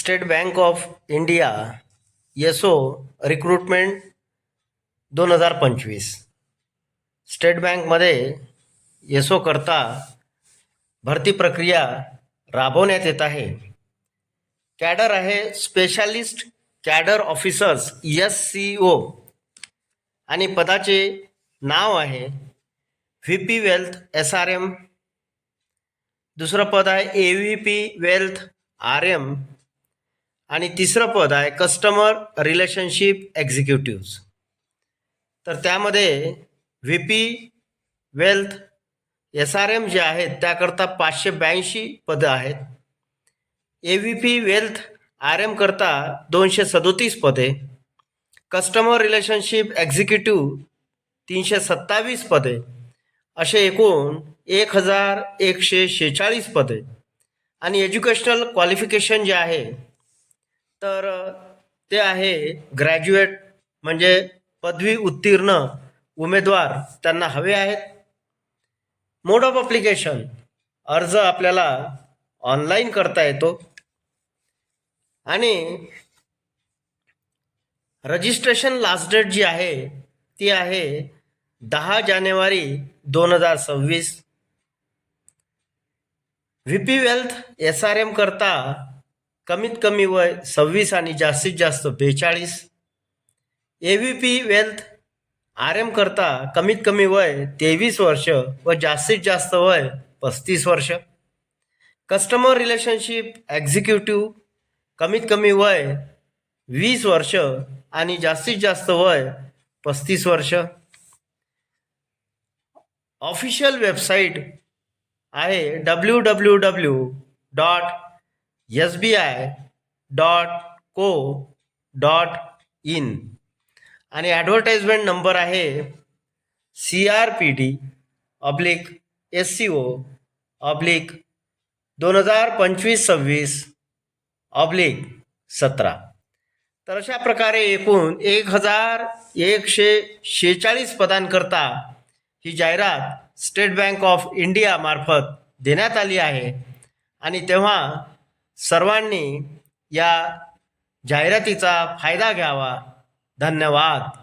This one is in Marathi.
स्टेट बँक ऑफ इंडिया येसो रिक्रुटमेंट दोन हजार पंचवीस. स्टेट बँकमध्ये येसो करता भरती प्रक्रिया राबवण्यात येत आहे. कॅडर आहे specialist cadre officers S C O. आणि पदाचे नाव आहे V P wealth S R M. दुसरं पद आहे A V P wealth R M. आणि तिसरं पद आहे कस्टमर रिलेशनशिप एक्झिक्युटिव्ज तर त्यामध्ये V P wealth S R M जे आहेत त्याकरता पाचशे ब्याऐंशी पदं आहेत. A V P wealth R M करता दोनशे सदोतीस पदे. कस्टमर रिलेशनशिप एक्झिक्युटिव्ह तीनशे सत्तावीस पदे. असे एकूण एक हजार एकशे शेहेचाळीस पदे. आणि एज्युकेशनल क्वालिफिकेशन जे आहे तर ते आहे ग्रॅज्युएट म्हणजे पदवी उत्तीर्ण उमेदवार. त्यांना हवे आहेत. मोड ऑफ अप्लिकेशन अर्ज आपल्याला ऑनलाईन करता येतो. आणि रजिस्ट्रेशन लास्ट डेट जी आहे ती आहे दहा जानेवारी दोन हजार सव्वीस. V P wealth S R M करता कमीत कमी वय सव्वीस आणि जास्तीत जास्त बेचाळीस. A V P wealth R M करता कमीत कमी वय तेवीस वर्ष व जास्तीत जास्त वय पस्तीस वर्ष. कस्टमर रिलेशनशिप एक्झिक्युटिव्ह कमीत कमी वय वीस वर्ष आणि जास्तीत जास्त वय पस्तीस वर्ष. ऑफिशियल वेबसाईट आहे W W W dot S B I dot co dot in आणि ॲडव्हर्टाइजमेंट नंबर आहे C R P D oblique S C O oblique दोन हजार पंचवीस सव्वीस ऑब्लिक सतरा. तर अशा प्रकारे एकूण एक हजार एकशे शेहेचाळीस पदांकरता ही जाहिरात स्टेट बँक ऑफ इंडियामार्फत देण्यात आली आहे. आणि तेव्हा सर्वांनी या जाहिरातीचा फायदा घ्यावा. धन्यवाद.